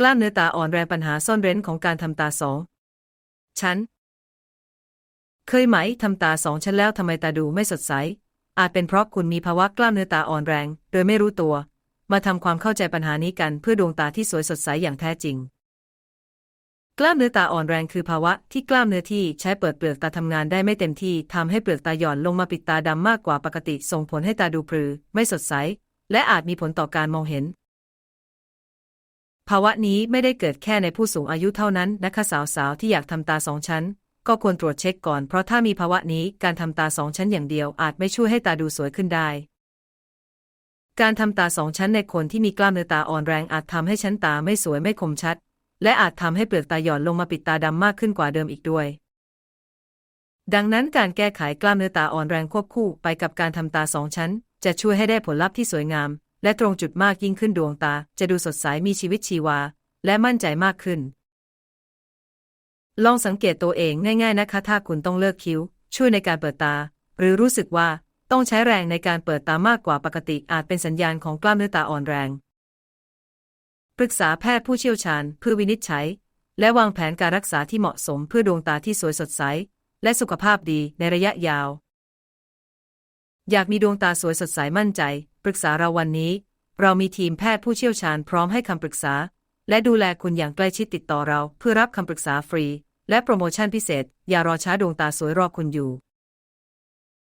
กล้ามเนื้อตาอ่อนแรงปัญหาซ่อนเร้นของการทำตาสองชั้น เคยไหมทำตาสองชั้นแล้วทำไมตาดูไม่สดใส อาจเป็นเพราะคุณมีภาวะกล้ามเนื้อตาอ่อนแรง โดยไม่รู้ตัว มาทำความเข้าใจปัญหานี้กันเพื่อดวงตาที่สวยสดใสอย่างแท้จริง กล้ามเนื้อตาอ่อนแรงคือภาวะที่กล้ามเนื้อที่ใช้เปิดเปลือกตาทำงานได้ไม่เต็มที่ทำให้เปลือกตาหย่อนลงมาปิดตาดำมากกว่าปกติ ส่งผลให้ตาดูพรือ ไม่สดใส และอาจมีผลต่อการมองเห็น ภาวะนี้ไม่ได้เกิดแค่ในผู้สูงอายุเท่านั้นนะคะสาวๆที่อยากทำตาสองชั้น ก็ควรตรวจเช็คก่อนเพราะถ้ามีภาวะนี้การทำตาสองชั้นอย่างเดียวอาจไม่ช่วยให้ตาดูสวยขึ้นได้ การทำตาสองชั้นในคนที่มีกล้ามเนื้อตาอ่อนแรงอาจทำให้ชั้นตาไม่สวยไม่คมชัด และอาจทำให้เปลือกตาหย่อนลงมาปิดตาดำมากขึ้นกว่าเดิมอีกด้วย ดังนั้นการแก้ไขกล้ามเนื้อตาอ่อนแรงควบคู่ไปกับการทำตาสองชั้น จะช่วยให้ได้ผลลัพธ์ที่สวยงาม และตรงจุดมากยิ่งขึ้นดวงตา จะดูสดใสมีชีวิตชีวา และมั่นใจมากขึ้น ลองสังเกตตัวเองง่ายๆนะคะ ถ้าคุณต้องเลิกคิ้ว ช่วยในการเปิดตา หรือรู้สึกว่าต้องใช้แรงในการเปิดตามากกว่าปกติอาจเป็นสัญญาณของกล้ามเนื้อตาอ่อนแรง ปรึกษาแพทย์ผู้เชี่ยวชาญเพื่อวินิจฉัย และวางแผนการรักษาที่เหมาะสมเพื่อดวงตาที่สวยสดใส และสุขภาพดีในระยะยาว อยากมีดวงตาสวยสดใสมั่นใจ ปรึกษาเราวันนี้ เรามีทีมแพทย์ผู้เชี่ยวชาญพร้อมให้คำปรึกษา และดูแลคุณอย่างใกล้ชิดติดต่อเราเพื่อรับคำปรึกษาฟรี และโปรโมชั่นพิเศษ อย่ารอช้าดวงตาสวยรอคุณอยู่